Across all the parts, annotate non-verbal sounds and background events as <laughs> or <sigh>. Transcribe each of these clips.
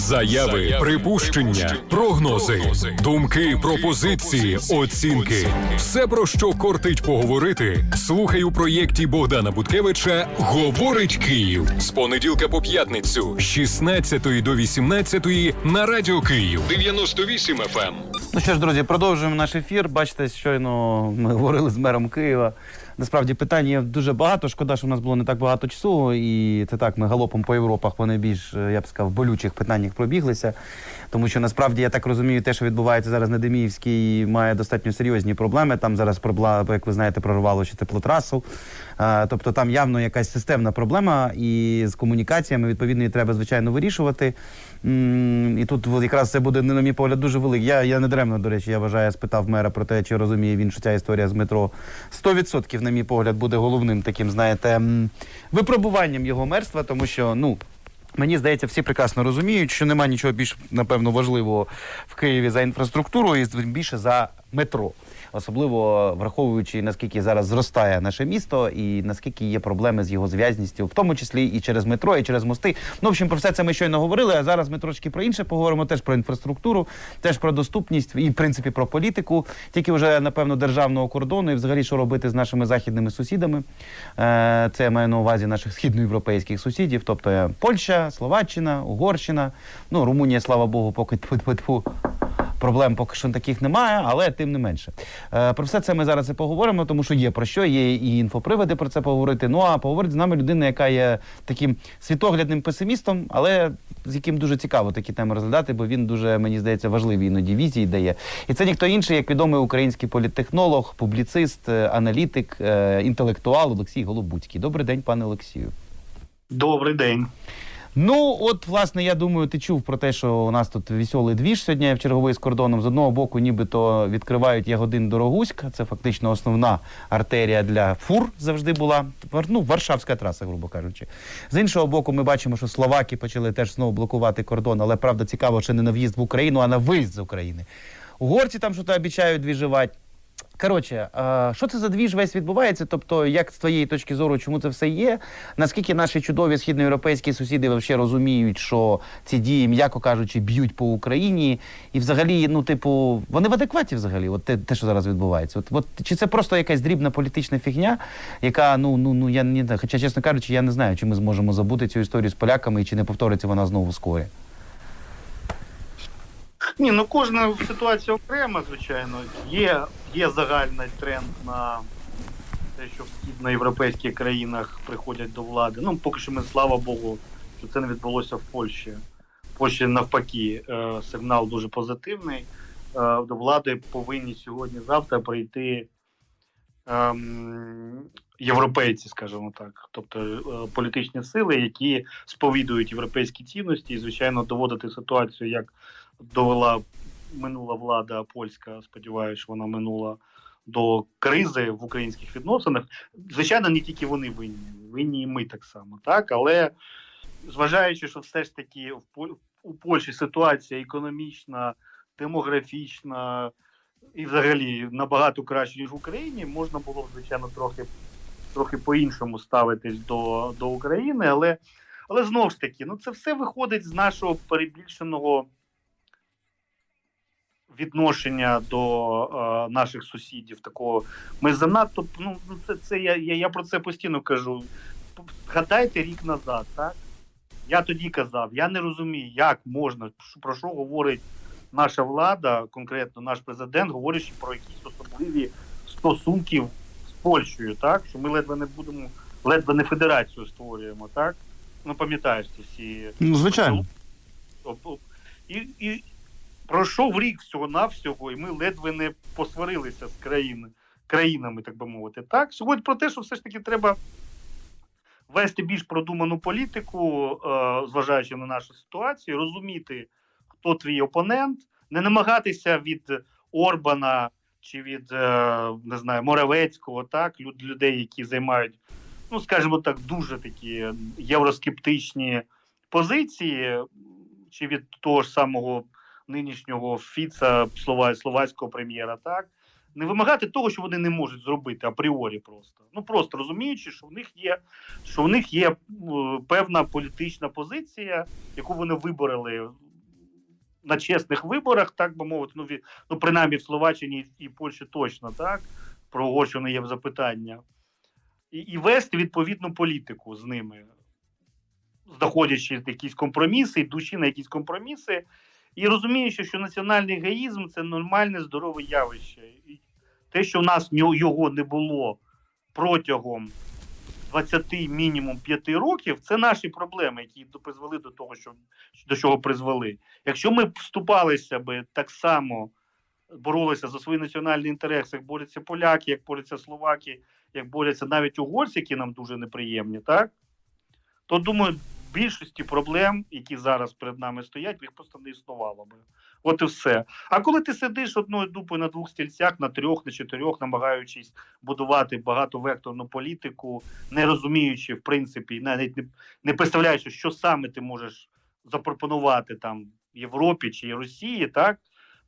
Заяви, припущення, прогнози, думки, пропозиції, оцінки. Все про що кортить поговорити. Слухай у проєкті Богдана Буткевича Говорить Київ з понеділка по п'ятницю з 16 до 18 на радіо Київ 98 FM. Ну що ж, друзі, продовжуємо наш ефір. Бачите, щойно ми говорили з мером Києва. Насправді питань є дуже багато. Шкода, що в нас було не так багато часу, і це так, ми галопом по Європах по найбільш, е, я б сказав, болючих питаннях пробіглися. Тому що насправді я так розумію, те, що відбувається зараз на Деміївській, має достатньо серйозні проблеми. Там зараз проблема, як ви знаєте, прорвало ще теплотрасу. Тобто там явно якась системна проблема, і з комунікаціями відповідно її треба звичайно вирішувати. І тут якраз це буде, на мій погляд, дуже великий. Я, я не даремно, до речі, я вважаю, спитав мера про те, чи розуміє він, що ця історія з метро 100%, на мій погляд, буде головним таким, знаєте, випробуванням його мерства, тому що, ну. Мені здається, всі прекрасно розуміють, що нема нічого більш напевно важливого в Києві за інфраструктуру і більше за метро. Особливо враховуючи наскільки зараз зростає наше місто і наскільки є проблеми з його зв'язністю, в тому числі і через метро, і через мости. Ну, в общем, про все це ми щойно говорили. А зараз ми трошки про інше поговоримо. Теж про інфраструктуру, теж про доступність і в принципі про політику. Тільки вже напевно державного кордону і взагалі що робити з нашими західними сусідами. Е, Це я маю на увазі наших східноєвропейських сусідів, тобто Польща, Словаччина, Угорщина. Ну Румунія, слава Богу, поки тьфу-тьфу-тьфу, Проблем поки що таких немає, але тим не менше. Е, про все це ми зараз і поговоримо, тому що є про що, є і інфоприводи про це поговорити. Ну а поговорить з нами людина, яка є таким світоглядним песимістом, але з яким дуже цікаво такі теми розглядати, бо він дуже, мені здається, важливі іноді візії дає. І це ніхто інший, як відомий український політтехнолог, публіцист, е, аналітик, е, інтелектуал Олексій Голобуцький. Добрий день, пане Олексію. Добрий день. Ну, от, власне, я думаю, ти чув про те, що у нас тут веселий двіж сьогодні в черговий з кордоном. З одного боку, нібито відкривають Ягодин Дорогуськ. Це фактично основна артерія для фур завжди була. Ну, Варшавська траса, грубо кажучи. З іншого боку, ми бачимо, що словаки почали теж знову блокувати кордон, але правда цікаво, що не на в'їзд в Україну, а на виїзд з України. Угорці там щось обіцяють двіжувати. Коротше, що це за двіж весь відбувається? Тобто, як з твоєї точки зору, чому це все є? Наскільки наші чудові східноєвропейські сусіди взагалі розуміють, що ці дії, м'яко кажучи, б'ють по Україні, і взагалі, ну, типу, вони в адекваті взагалі, от те, те що зараз відбувається. От, от чи це просто якась дрібна політична фігня, яка, ну, ну, ну я не хоча, чесно кажучи, я не знаю, чи ми зможемо забути цю історію з поляками і чи не повториться вона знову скорі. Ні, ну кожна ситуація окрема, звичайно. Є, є загальний тренд на те, що в східноєвропейських країнах приходять до влади. Ну, поки що ми, слава Богу, що це не відбулося в Польщі. В Польщі навпаки, е, сигнал дуже позитивний. Е, До влади повинні сьогодні-завтра прийти ем, європейці, скажімо так, тобто е, політичні сили, які сповідують європейські цінності, і звичайно доводити ситуацію, як довела минула влада польська. Сподіваюся, вона минула до кризи в українських відносинах. Звичайно, не тільки вони винні, винні і ми так само, так але зважаючи, що все ж таки в у Польщі ситуація економічна, демографічна і взагалі набагато краще ніж в Україні, можна було б звичайно трохи. Трохи по-іншому ставитись до, до України, але, але знову ж таки, ну це все виходить з нашого перебільшеного відношення до е, наших сусідів. Такого ми занадто ну ну, це, це я, я, я про це постійно кажу. Гадайте рік назад, так? Я тоді казав, я не розумію, як можна, про що говорить наша влада, конкретно наш президент, говорячи про якісь особливі стосунки з Польщею, так? Що ми ледве не будемо, ледве не федерацію створюємо, так? Ну, пам'ятаєш ці всі Ну, звичайно. І, і пройшов рік всього навсього, і ми ледве не посварилися з країни, країнами, так би мовити. Так, сьогодні про те, що все ж таки треба вести більш продуману політику, е, зважаючи на нашу ситуацію, розуміти, хто твій опонент, не намагатися від Орбана чи від е, не знаю, Моравецького, так, люд, людей, які займають, ну скажімо так, дуже такі євроскептичні позиції, чи від того ж самого нинішнього Фіца, слова, словацького прем'єра, так не вимагати того, що вони не можуть зробити апріорі просто. Ну просто розуміючи, що в них є, що в них є е, певна політична позиція, яку вони вибороли на чесних виборах, так би мовити, ну, ві- ну принаймні в Словаччині і Польщі точно так. Про Угорщину є запитання. І, і вести відповідну політику з ними, знаходячи якісь компроміси, йдучи на якісь компроміси, і розуміючи, що національний егоїзм це нормальне здорове явище. І те, що в нас його не було протягом 20 мінімум 5 років, це наші проблеми, які призвели до того, що до чого призвели. Якщо ми вступалися би так само, боролися за свої національні інтереси, як борються поляки, як борються словаки, як борються навіть угорці, які нам дуже неприємні, так? То думаю, більшості проблем, які зараз перед нами стоять, їх просто не існувало би. От і все. А коли ти сидиш одною дупою на двох стільцях, на трьох, на чотирьох, намагаючись будувати багатовекторну політику, не розуміючи, в принципі, навіть не, не представляючи, що саме ти можеш запропонувати там Європі чи Росії, так?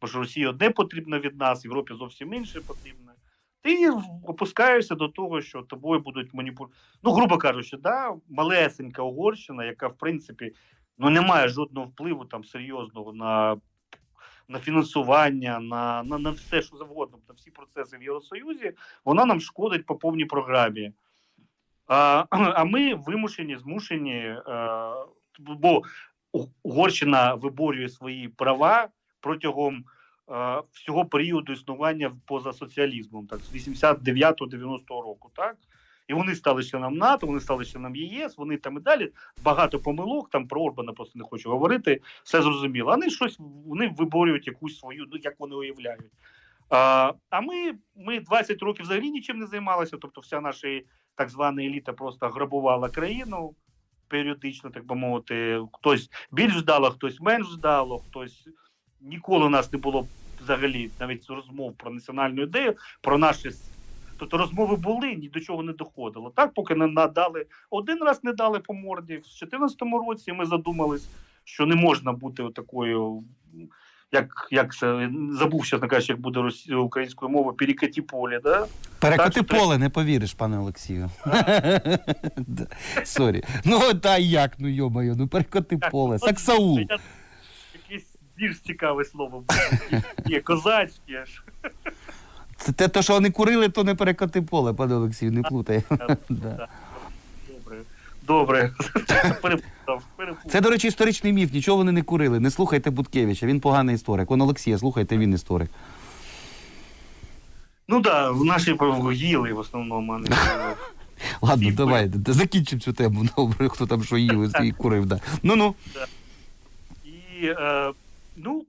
Бо ж Росії одне потрібно від нас, Європі зовсім інше потрібно. Ти опускаєшся до того, що тобою будуть маніпулювати. Ну, грубо кажучи, да, малесенька Угорщина, яка в принципі ну, не має жодного впливу там серйозного на, на фінансування, на, на, на все, що завгодно, на всі процеси в Євросоюзі, вона нам шкодить по повній програмі. А, <clears throat> а ми вимушені, змушені, е, бо Угорщина виборює свої права протягом всього періоду існування поза соціалізмом, так, з 89-90 року, так? І вони стали членом НАТО, вони стали членом ЄС, вони там і далі багато помилок, там про Орбана просто не хочу говорити, все зрозуміло. Вони щось вони виборюють якусь свою, ну як вони уявляють. А, а ми, ми 20 років взагалі нічим не займалися, тобто вся наша так звана еліта просто грабувала країну періодично, так би мовити, хтось більш вдало, хтось менш вдало, хтось ніколи у нас не було взагалі навіть розмов про національну ідею, про наші. Тобто розмови були, ні до чого не доходило. Так, поки не надали один раз не дали по морді. В 2014 році ми задумались, що не можна бути такою, як, як це забув, чесно кажучи, як буде росі- українською мовою, перекаті полі, да? Перекоти Так, поле, не повіриш, пане Олексію. <laughs> Сорі. Ну та як, ну йомаю, ну перекоти поле. Саксаул. Більш цікаве слово буде. Є козацьке. Це те, то, що вони курили, то не перекоти поле, пане Олексію, не плутай. Да. Добре. Добре. Це, до речі, історичний міф. Нічого вони не курили. Не слухайте Буткевича, він поганий історик. Он Олексія, слухайте, він історик. Ну так, да, в нашій їли в основному, а не курили. <laughs> Ладно, Всі давай, д- закінчимо цю тему. <laughs> Добре, хто там що їв і курив. Да. Ну ну. І, е, ну,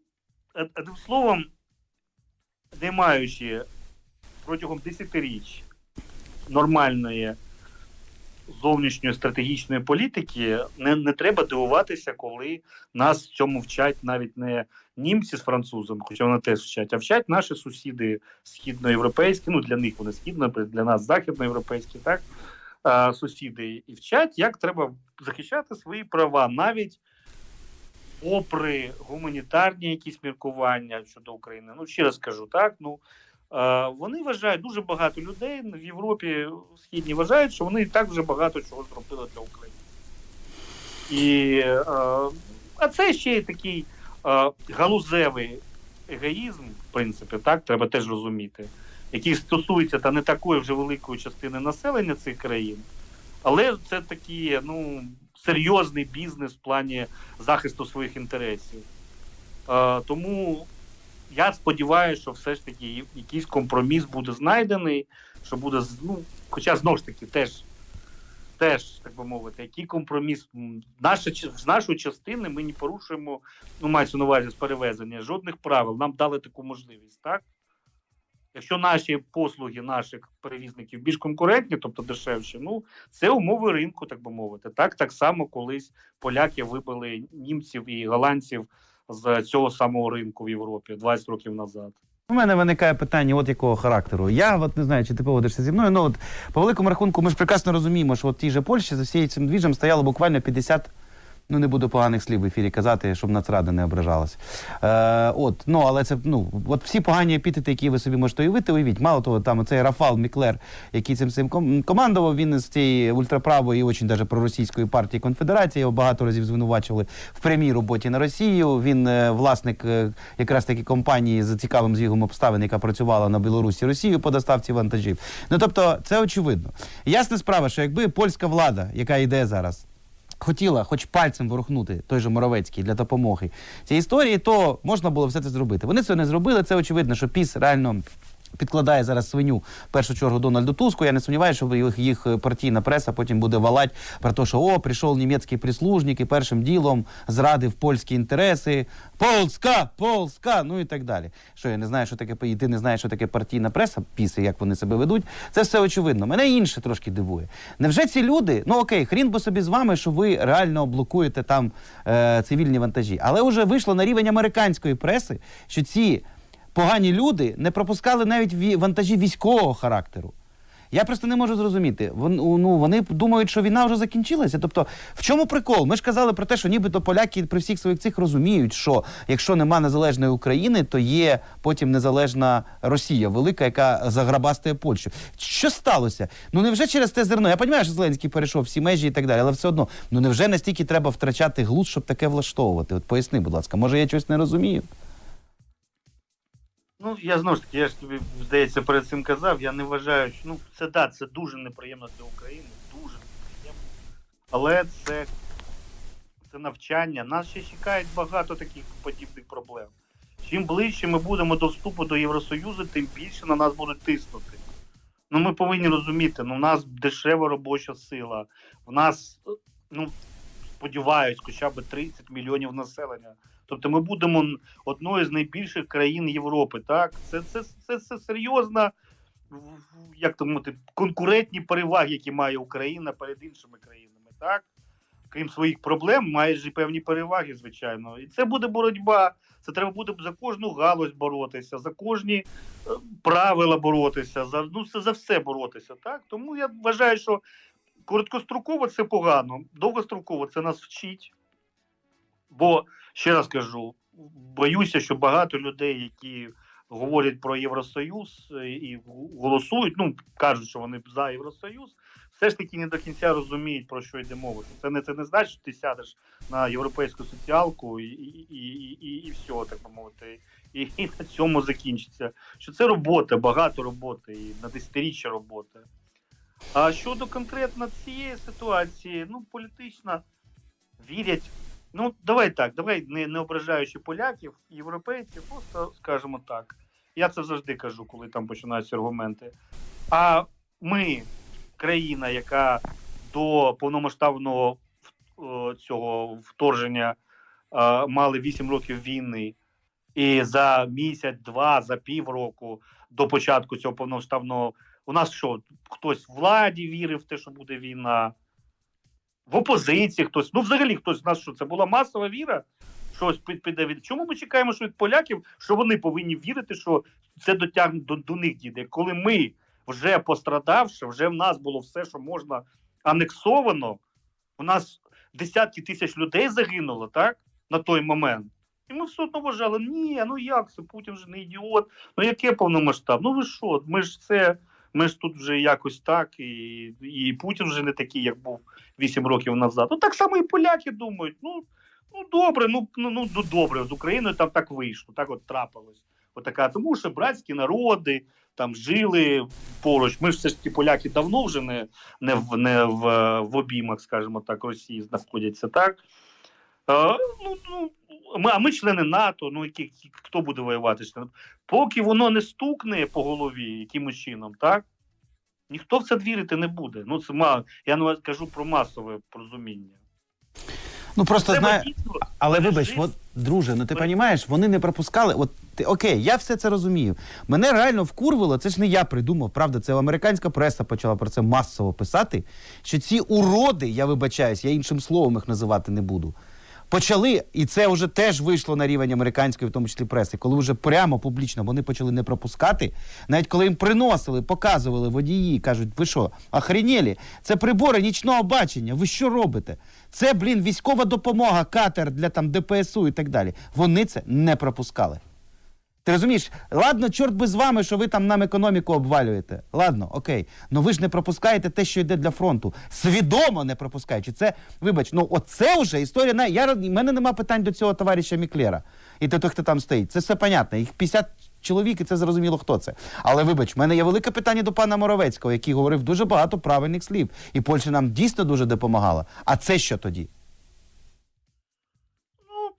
одним словом, не маючи протягом десятиріч нормальної зовнішньої стратегічної політики, не, не треба дивуватися, коли нас цьому вчать навіть не німці з французами, хоча вони теж вчать, а вчать наші сусіди східноєвропейські, ну для них вони східно, для нас західноєвропейські, так, е, сусіди, і вчать, як треба захищати свої права, навіть попри гуманітарні якісь міркування щодо України, ну ще раз кажу, так ну е, вони вважають дуже багато людей в Європі східній вважають, що вони і так вже багато чого зробили для України. І, е, а це ще й такий е, галузевий егоїзм, в принципі, так треба теж розуміти, який стосується та не такої вже великої частини населення цих країн, але це такий ну, серйозний бізнес в плані захисту своїх інтересів. Е, тому я сподіваюся, що все ж таки якийсь компроміс буде знайдений, що буде ну, хоча знову ж таки теж. Теж, так би мовити, який компроміс наша з нашої частини ми не порушуємо, ну мається на увазі з перевезення жодних правил. Нам дали таку можливість, так? Якщо наші послуги наших перевізників більш конкурентні, тобто дешевші, ну це умови ринку, так би мовити. Так, так само колись поляки вибили німців і голландців з цього самого ринку в Європі 20 років назад. У мене виникає питання, от якого характеру. Я от не знаю, чи ти погодишся зі мною. Ну от по великому рахунку, ми ж прекрасно розуміємо, що от тій же Польщі за всією цим двіжем стояло буквально 50 Ну не буду поганих слів в ефірі казати, щоб нацрада не ображалась. Е, от, ну але це ну от всі погані епітети, які ви собі можете уявити, уявіть. Мало того, там цей Рафал Міклер, який цим цим командував, він з цієї ультраправої і очень даже проросійської партії Конфедерації. Його багато разів звинувачували в прямій роботі на Росію. Він е, власник е, якраз таки компанії з цікавим звігом обставин, яка працювала на Білорусі Росію по доставці вантажів. Ну тобто, це очевидно. Ясна справа, що якби польська влада, яка йде зараз, хотіла хоч пальцем ворухнути той же Моровецький для допомоги цій історії, то можна було все це зробити. Вони це не зробили. Це очевидно, що піс реально. Підкладає зараз свиню в першу чергу Дональду Туску. Я не сумніваюся, що їх, їх партійна преса потім буде валати про те, що о, прийшов німецький прислужник і першим ділом зрадив польські інтереси. Полська, Полська, ну і так далі. Що я не знаю, що таке і ти не знаєш, що таке партійна преса, піси, як вони себе ведуть. Це все очевидно. Мене інше трошки дивує. Невже ці люди, ну окей, хрін би собі з вами, що ви реально блокуєте там е, цивільні вантажі, але вже вийшло на рівень американської преси, що ці погані люди не пропускали навіть ві- вантажі військового характеру. Я просто не можу зрозуміти. Вон, ну, вони думають, що війна вже закінчилася. Тобто, в чому прикол? Ми ж казали про те, що нібито поляки при всіх своїх цих розуміють, що якщо нема незалежної України, то є потім незалежна Росія, велика, яка заграбастує Польщу. Що сталося? Ну невже через те зерно? Я розумію, що Зеленський перейшов всі межі і так далі, але все одно, ну невже настільки треба втрачати глузд, щоб таке влаштовувати? От поясни, будь ласка, може я щось не розумію? Ну, я знову ж таки, я ж тобі, здається, перед цим казав, я не вважаю, що ну, це да, це дуже неприємно для України, дуже неприємно. Але це, це навчання. Нас ще чекають багато таких подібних проблем. Чим ближче ми будемо до вступу до Євросоюзу, тим більше на нас будуть тиснути. Ну, ми повинні розуміти, ну, у нас дешева робоча сила, в нас, ну, сподіваюсь, хоча б 30 мільйонів населення. Тобто ми будемо одною з найбільших країн Європи. Так, це, це, це, це серйозна, як то мовити, конкурентні переваги, які має Україна перед іншими країнами. Так, крім своїх проблем, має ж і певні переваги, звичайно. І це буде боротьба. Це треба буде за кожну галузь боротися, за кожні е, правила боротися, за ну це за все боротися. Так, тому я вважаю, що короткостроково це погано, довгостроково це нас вчить. Бо ще раз кажу, боюся, що багато людей, які говорять про Євросоюз е, і голосують, ну кажуть, що вони за Євросоюз, все ж таки не до кінця розуміють, про що йде мова. Це не це не значить, що ти сядеш на європейську соціалку і, і, і, і, і все, так би мовити, і, і на цьому закінчиться. Що це робота, багато роботи, і на десятиріччя роботи. А щодо конкретно цієї ситуації, ну політична, вірять. Ну, давай так, давай не, не ображаючи поляків, європейців, просто скажемо так. Я це завжди кажу, коли там починаються аргументи. А ми, країна, яка до повномасштабного е, цього вторження е, мали 8 років війни, і за місяць, два, за півроку до початку цього повномасштабного, у нас що, хтось владі вірив в те, що буде війна, в опозиції хтось. Ну, взагалі, хтось з нас що це була масова віра. Щось під- піде від. Чому ми чекаємо що від поляків, що вони повинні вірити, що це дотягне до, до них дійде? Коли ми вже пострадавши, вже в нас було все, що можна анексовано. У нас десятки тисяч людей загинуло, так? На той момент. І ми все одно вважали, ні, ну як це Путін же не ідіот. Ну яке повномасштаб? Ну ви що? Ми ж це, ми ж тут вже якось так, і, і Путін вже не такий, як був 8 років назад. Ну так само і поляки думають. Ну, ну добре, ну, ну, ну ну, добре, з Україною там так вийшло, так от трапилось. Отака, тому що братські народи там жили поруч. Ми ж все ж таки поляки давно вже не, не, в, не в, в обіймах, скажімо так, Росії знаходяться, так? А, ну, ну, ми, а ми члени НАТО, ну які, хто буде воювати? Поки воно не стукне по голові якимось чином, так? Ніхто в це вірити не буде. Ну, це ма, я не кажу про масове порозуміння. Ну просто дійсно Але вибач, от, друже, ну ти розумієш, вони не пропускали. От ти окей, я все це розумію. Мене реально вкурвало, це ж не я придумав, правда, це американська преса почала про це масово писати. Що ці уроди, я вибачаюсь, я іншим словом їх називати не буду. Почали, і це вже теж вийшло на рівень американської, в тому числі преси, коли вже прямо публічно вони почали не пропускати, навіть коли їм приносили, показували водії, кажуть, ви що, охренєлі? Це прибори нічного бачення. Ви що робите? Це, блін, військова допомога, катер для там ДПСУ і так далі. Вони це не пропускали. Ти розумієш, ладно, чорт би з вами, що ви там нам економіку обвалюєте. Ладно, окей. Ну ви ж не пропускаєте те, що йде для фронту. Свідомо не пропускаючи. Це, вибач, ну оце вже історія. На я мене нема питань до цього товариша Міклера. І до тих, хто там стоїть. Це все понятно. Їх 50 чоловік, і це зрозуміло, хто це. Але вибач, в мене є велике питання до пана Моровецького, який говорив дуже багато правильних слів. І Польща нам дійсно дуже допомагала. А це що тоді?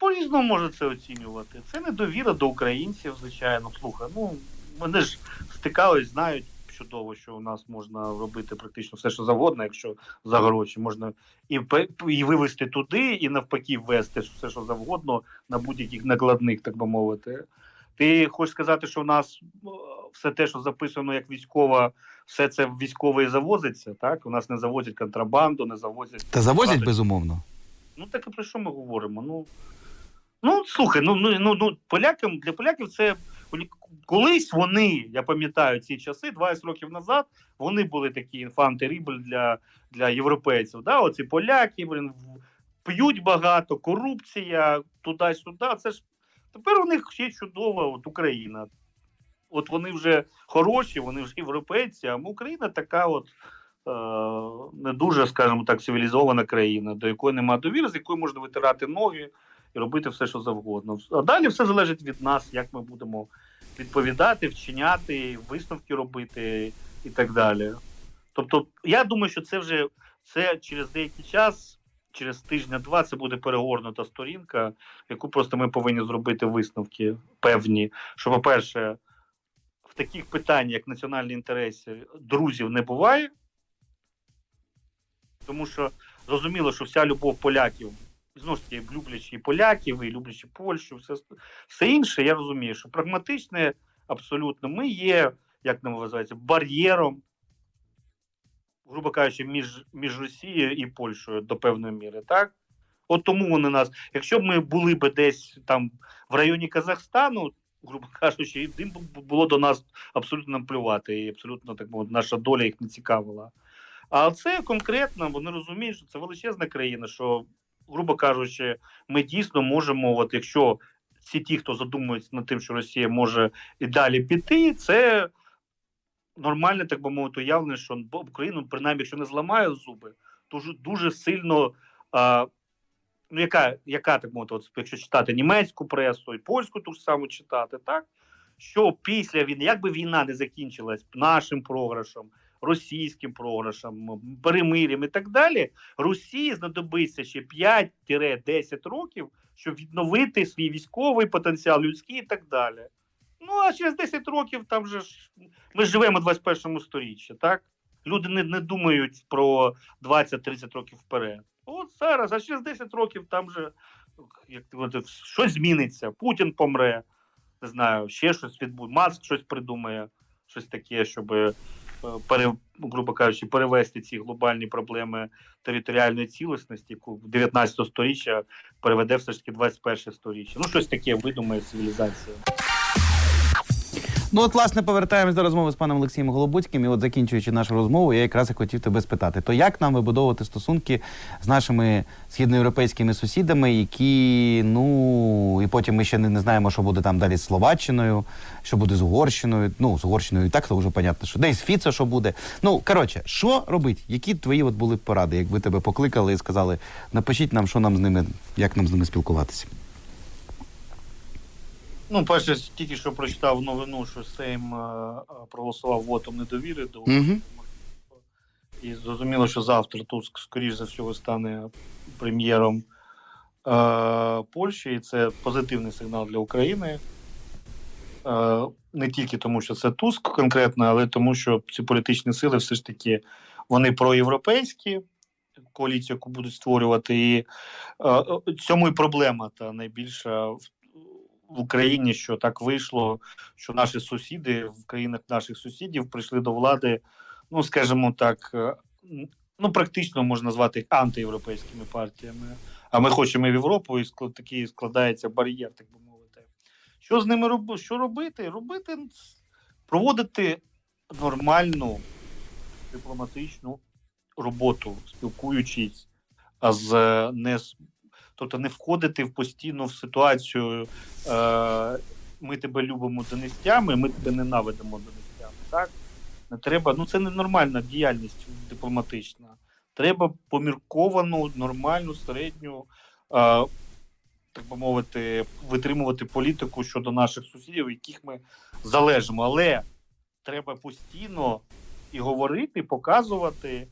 По-різному може це оцінювати. Це недовіра до українців, звичайно. Слухай, ну вони ж стикались, знають чудово, що у нас можна робити практично все, що завгодно, якщо за гроші можна і, і вивезти туди, і навпаки ввести все, що завгодно на будь-яких накладних, так би мовити. Ти хочеш сказати, що в нас е, все те, що записано як військова, все це військове і завозиться, так? У нас не завозять контрабанду, не завозять Та завозять безумовно. Ну так і про що ми говоримо? Ну, ну слухай, ну, ну, ну, ну полякам для поляків це колись вони, я пам'ятаю ці часи, 20 років назад, вони були такі інфанти рібль для, для європейців. Да? Оці поляки, блін, п'ють багато, корупція, туди-сюди. Це ж тепер у них ще чудова от Україна. От вони вже хороші, вони вже європейці, а Україна така от е, не дуже, скажімо так, цивілізована країна, до якої немає довіри, з якою можна витирати ноги і робити все, що завгодно. А далі все залежить від нас, як ми будемо відповідати, вчиняти, висновки робити і так далі. Тобто, я думаю, що це вже це через деякий час, через тижня-два, це буде перегорнута сторінка, яку просто ми повинні зробити висновки певні. Що, по-перше, в таких питаннях, як національні інтереси, друзів не буває. Тому що зрозуміло, що вся любов поляків, знову ж таки, люблячи і поляків, і люблячи Польщу, все, все інше, я розумію, що прагматичне абсолютно ми є, як нам називається, бар'єром, грубо кажучи, між, між Росією і Польщею до певної міри, так? От тому вони нас, якщо б ми були б десь там в районі Казахстану, грубо кажучи, їм було до нас абсолютно наплювати, і абсолютно так мовити, наша доля їх не цікавила. А це конкретно вони розуміють, що це величезна країна, що, грубо кажучи, ми дійсно можемо, от якщо всі ті, хто задумується над тим, що Росія може і далі піти, це нормальне, так би мовити, уявлення, що Україну, принаймні, якщо не зламає зуби, то дуже, сильно. А, ну, яка, яка так мовити, от, якщо читати німецьку пресу і польську ту ж саму читати, так? Що після війни, як би війна не закінчилась нашим програшем, російським програшем, перемир'ям і так далі, Росії знадобиться ще 5-10 років, щоб відновити свій військовий потенціал, людський і так далі. Ну а через 10 років там же ж ми живемо в 21 сторіччі, так? Люди не, не думають про 20-30 років вперед. От зараз, а через 10 років там же як, от, щось зміниться, Путін помре, не знаю, ще щось відбудеться, Маск щось придумає, щось таке, щоб, пере, грубо кажучи, перевести ці глобальні проблеми територіальної цілісності, яку 19 сторіччя переведе все ж таки 21 сторіччя. Ну, щось таке видумає цивілізація. Ну, от, власне, повертаємось до розмови з паном Олексієм Голобуцьким. І от закінчуючи нашу розмову, я якраз і хотів тебе спитати: то як нам вибудовувати стосунки з нашими східноєвропейськими сусідами, які, ну, і потім ми ще не, не знаємо, що буде там далі з Словаччиною, що буде з Угорщиною. Ну, з Угорщиною і так то вже понятно, що десь Фіцо, що буде. Ну, коротше, що робити? Які твої от були поради, якби тебе покликали і сказали, напишіть нам, що нам з ними, як нам з ними спілкуватися? Ну, перше, тільки що прочитав новину, що Сейм е, е, проголосував вотом недовіри до Угу. і зрозуміло, що завтра Туск, скоріш за всього, стане прем'єром е, Польщі, і це позитивний сигнал для України. Е, не тільки тому, що це Туск конкретно, але тому, що ці політичні сили все ж таки вони проєвропейські, коаліцію, яку будуть створювати. І е, е, цьому і проблема та найбільша в, в Україні, що так вийшло, що наші сусіди в країнах наших сусідів прийшли до влади, ну скажімо так, е, ну практично можна назвати їх антиєвропейськими партіями. а ми хочемо в Європу, і такий складається бар'єр, так би мовити. Що з ними робити? Що робити? Робити проводити нормальну дипломатичну роботу, спілкуючись з не тобто не входити в постійно в ситуацію. Е, ми тебе любимо донестями, ми тебе ненавидимо донестями. Так не треба. Ну це не нормальна діяльність дипломатична. Треба помірковану, нормальну, середню, е, так би мовити, витримувати політику щодо наших сусідів, яких ми залежимо. Але треба постійно і говорити, і показувати,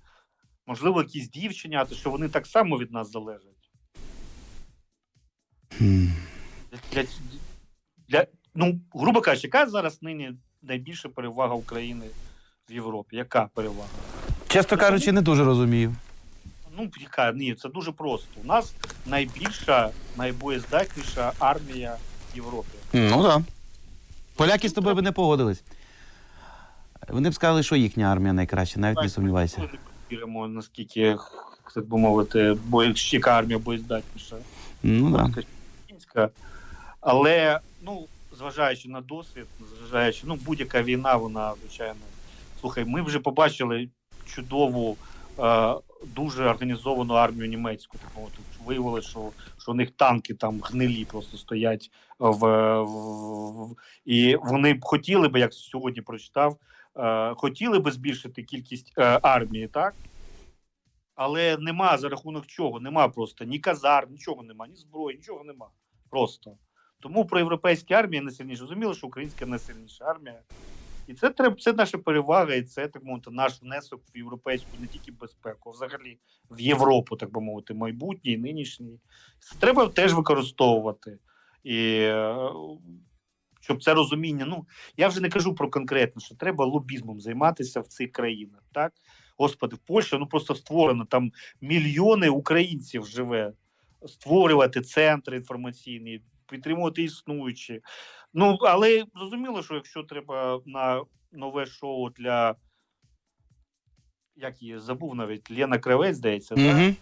можливо, якісь дії вчиняти, що вони так само від нас залежать. Для, для, ну, грубо кажучи, яка зараз нині найбільша перевага України в Європі? Яка перевага? Чесно кажучи, не дуже розумію. Ну, яка ні, це дуже просто. У нас найбільша, найбоєздатніша армія в Європі. Ну так. Да. Поляки з тобою би не погодились. Вони б сказали, що їхня армія найкраща, навіть не Так, сумнівайся. Ми не перевіримо, наскільки, так би мовити, бо яка армія боєздатніша. Ну так. Да. Українська. Але, ну, зважаючи на досвід, зважаючи, ну, будь-яка війна, вона, звичайно. Слухай, ми вже побачили чудову, е, дуже організовану армію німецьку. Так мовити. Виявили, що, що у них танки там гнилі просто стоять в, в, в і вони б хотіли би, як сьогодні прочитав, е, хотіли би збільшити кількість е, армії, так? Але нема за рахунок чого, нема просто ні казарм, нічого нема, ні зброї, нічого нема. Просто. Тому про європейські армії найсильніше. Зрозуміло, що українська найсильніша армія. І це треба, це наша перевага, і це так мовити, наш внесок в європейську не тільки безпеку, а взагалі в Європу, так би мовити, майбутній, нинішній. Це треба теж використовувати. І е, щоб це розуміння. Ну я вже не кажу про конкретно, що треба лобізмом займатися в цих країнах. Так, господи, в Польщі ну просто створено там мільйони українців живе. Створювати центри інформаційні, підтримувати існуючі. Ну але зрозуміло, що якщо треба на нове шоу для як її забув навіть Лена Кравець, здається, да? Угу.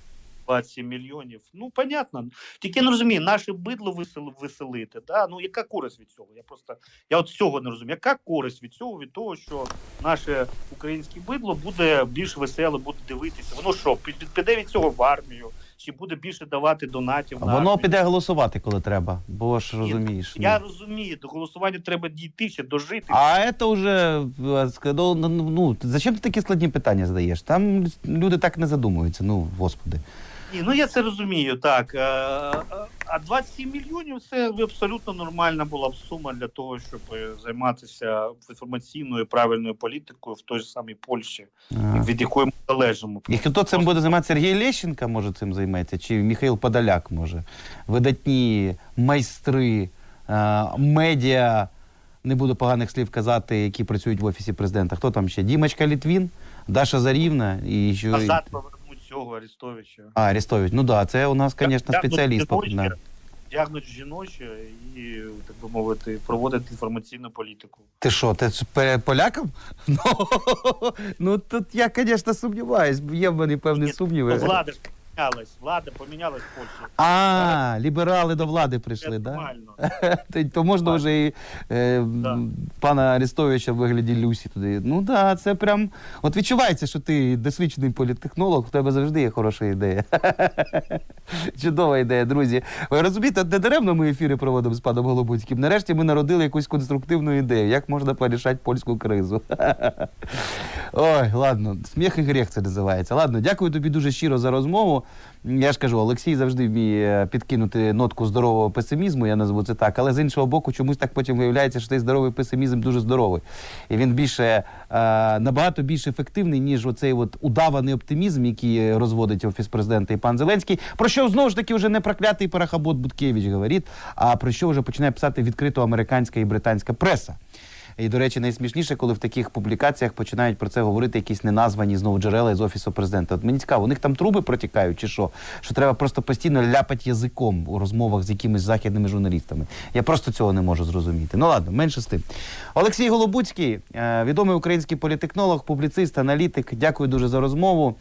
27 мільйонів. Ну, понятно. Тільки не розумію, наше бидло весел, веселити. Да? Ну, яка користь від цього? Я просто я от цього не розумію. Яка користь від цього, від того, що наше українське бидло буде більш веселе, буде дивитися? Воно що, під, піде від цього в армію? Чи буде більше давати донатів? на Воно армію? піде голосувати, коли треба, бо ж розумієш. Я ну. розумію, до голосування треба дійти ще дожити. А це вже е, ну, ну, ну, зачем ти такі складні питання задаєш? Там люди так не задумуються. Ну, господи. Ні, ну я це розумію, так. Е, е, А 27 мільйонів це абсолютно нормальна була б сума для того, щоб займатися інформаційною правильною політикою в той же самій Польщі, А. від якої ми залежимо. І хто цим буде займатися? Сергій Лещенко може цим займеться, чи Михайло Подоляк може. Видатні майстри, е, медіа, не буду поганих слів казати, які працюють в офісі президента. Хто там ще? Дімочка Літвін, Даша Зарівна і що. Арестовича. А, Арестович. Ну да, це у нас, звісно, спеціаліст. да. Тягнуть жіночі і, так би мовити, проводять інформаційну політику. Ти що, ти полякам? Ну, <laughs> ну тут я, звісно, сумніваюсь, є в мене певні Ні, сумніви. Ну, Влада ж помінялась, влада помінялась в Польщі. А, ліберали до влади прийшли, Це так? Да? нормально. <laughs> То, то можна вже і е, Да. пана Арестовича в вигляді Люсі туди. Ну так, да, це прям. От відчувається, що ти досвідчений політтехнолог, у тебе завжди є хороша ідея. <laughs> Чудова ідея, друзі. Ви розумієте, не даремно ми ефіри проводимо з паном Голобуцьким. Нарешті ми народили якусь конструктивну ідею, як можна порішати польську кризу. <laughs> Ой, ладно, сміх і гріх це називається. Ладно, дякую тобі дуже щиро за розмову. Я ж кажу, Олексій завжди вміє підкинути нотку здорового песимізму, я назву це так. Але з іншого боку, чомусь так потім виявляється, що цей здоровий песимізм дуже здоровий. І він більше е, набагато більш ефективний, ніж оцей от удаваний оптимізм, який розводить офіс президента і пан Зеленський. Про що знову ж таки вже не проклятий парахабот Буткевич говорить, а про що вже починає писати відкрито американська і британська преса. І, до речі, найсмішніше, коли в таких публікаціях починають про це говорити якісь неназвані знову джерела з офісу президента. От мені цікаво, у них там труби протікають, чи що? Що треба просто постійно ляпати язиком у розмовах з якимись західними журналістами. Я просто цього не можу зрозуміти. Ну ладно, менше з тим. Олексій Голобуцький, е, відомий український політехнолог, публіцист, аналітик. Дякую дуже за розмову.